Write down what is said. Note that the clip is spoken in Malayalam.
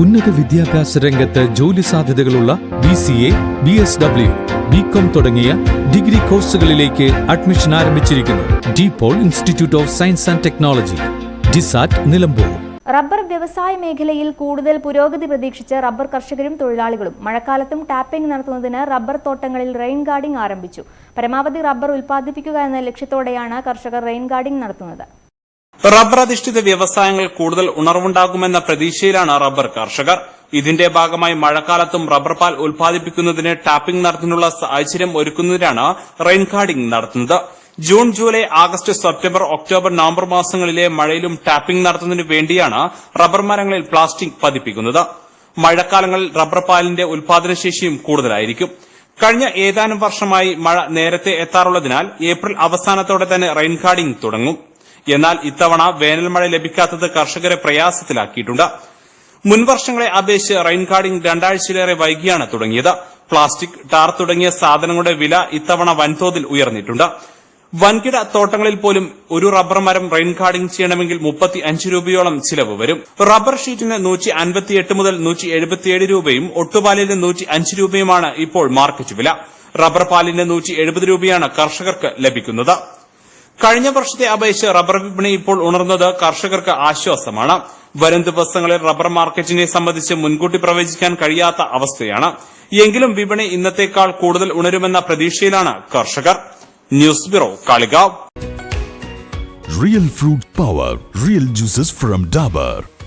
ഉന്നത വിദ്യാഭ്യാസ രംഗത്ത് ജോലി സാധ്യതകളുള്ള B C A B S W B com തുടങ്ങിയ ഡിഗ്രി കോഴ്സുകളിലേക്ക് അഡ്മിഷൻ ആരംഭിച്ചിരിക്കുന്നു. DePaul institute of science and technology DiSAT Nilambur. Rubber വ്യവസായ മേഖലയിൽ കൂടുതൽ പുരോഗതി പ്രതീക്ഷിച്ച് റബ്ബർ കർഷകരും തൊഴിലാളികളും മഴക്കാലത്തും ടാപ്പിംഗ് നടത്തുന്നതിന് റബ്ബർ തോട്ടങ്ങളിൽ റെയിൻ ഗാർഡിംഗ് ആരംഭിച്ചു. പരമാവധി റബ്ബർ ഉൽപ്പാദിപ്പിക്കുക എന്ന ലക്ഷ്യത്തോടെയാണ് കർഷകർ റെയിൻ ഗാർഡിംഗ് നടത്തുന്നത്. റബ്ബർ അധിഷ്ഠിത വ്യവസായങ്ങൾ കൂടുതൽ ഉണർവുണ്ടാകുമെന്ന പ്രതീക്ഷയിലാണ് റബ്ബർ കർഷകർ. ഇതിന്റെ ഭാഗമായി മഴക്കാലത്തും റബ്ബർ പാൽ ഉൽപ്പാദിപ്പിക്കുന്നതിന് ടാപ്പിംഗ് നടത്തുന്നതിനുള്ള സാഹചര്യം ഒരുക്കുന്നതിനാണ് റെയിൻ കാർഡിംഗ് നടത്തുന്നത്. June July August September October November മാസങ്ങളിലെ മഴയിലും ടാപ്പിംഗ് നടത്തുന്നതിനു വേണ്ടിയാണ് റബ്ബർ മരങ്ങളിൽ പ്ലാസ്റ്റിക് പതിപ്പിക്കുന്നത്. മഴക്കാലങ്ങളിൽ റബ്ബർ പാലിന്റെ ഉൽപാദനശേഷിയും കൂടുതലായിരിക്കും. കഴിഞ്ഞ ഏതാനും വർഷമായി മഴ നേരത്തെ എത്താറുള്ളതിനാൽ ഏപ്രിൽ അവസാനത്തോടെ തന്നെ റെയിൻ കാർഡിംഗ് തുടങ്ങും. എന്നാൽ ഇത്തവണ വേനൽമഴ ലഭിക്കാത്തത് കർഷകരെ പ്രയാസത്തിലാക്കിയിട്ടുണ്ട്. മുൻവർഷങ്ങളെ അപേക്ഷിച്ച് റെയിൻ കാർഡിംഗ് രണ്ടാഴ്ചയിലേറെ വൈകിയാണ് തുടങ്ങിയത്. പ്ലാസ്റ്റിക് ടാർ തുടങ്ങിയ സാധനങ്ങളുടെ വില ഇത്തവണ വൻതോതിൽ ഉയർന്നിട്ടുണ്ട്. വൻകിട തോട്ടങ്ങളിൽ പോലും ഒരു റബ്ബർ മരം റെയിൻ കാർഡിംഗ് ചെയ്യണമെങ്കിൽ മുപ്പത്തി അഞ്ച് രൂപയോളം ചിലവ് വരും. റബ്ബർ ഷീറ്റിന് നൂറ്റി അൻപത്തിയെട്ട് മുതൽ നൂറ്റി എഴുപത്തിയേഴ് രൂപയും ഒട്ടുപാലിന് നൂറ്റി അഞ്ച് രൂപയുമാണ് ഇപ്പോൾ മാർക്കറ്റ് വില. റബ്ബർ പാലിന് നൂറ്റി എഴുപത് രൂപയാണ് കർഷകർക്ക് ലഭിക്കുന്നത്. കഴിഞ്ഞ വർഷത്തെ അപേക്ഷിച്ച് റബ്ബർ വിപണി ഇപ്പോൾ ഉണർന്നത് കർഷകർക്ക് ആശ്വാസമാണ്. വരും ദിവസങ്ങളിൽ റബ്ബർ മാർക്കറ്റിനെ സംബന്ധിച്ച് മുൻകൂട്ടി പ്രവചിക്കാൻ കഴിയാത്ത അവസ്ഥയാണ്. എങ്കിലും വിപണി ഇന്നത്തേക്കാൾ കൂടുതൽ ഉണരുമെന്ന പ്രതീക്ഷയിലാണ് കർഷകർ. News bureau Kalikavu. Real fruit power real juices from Dabur.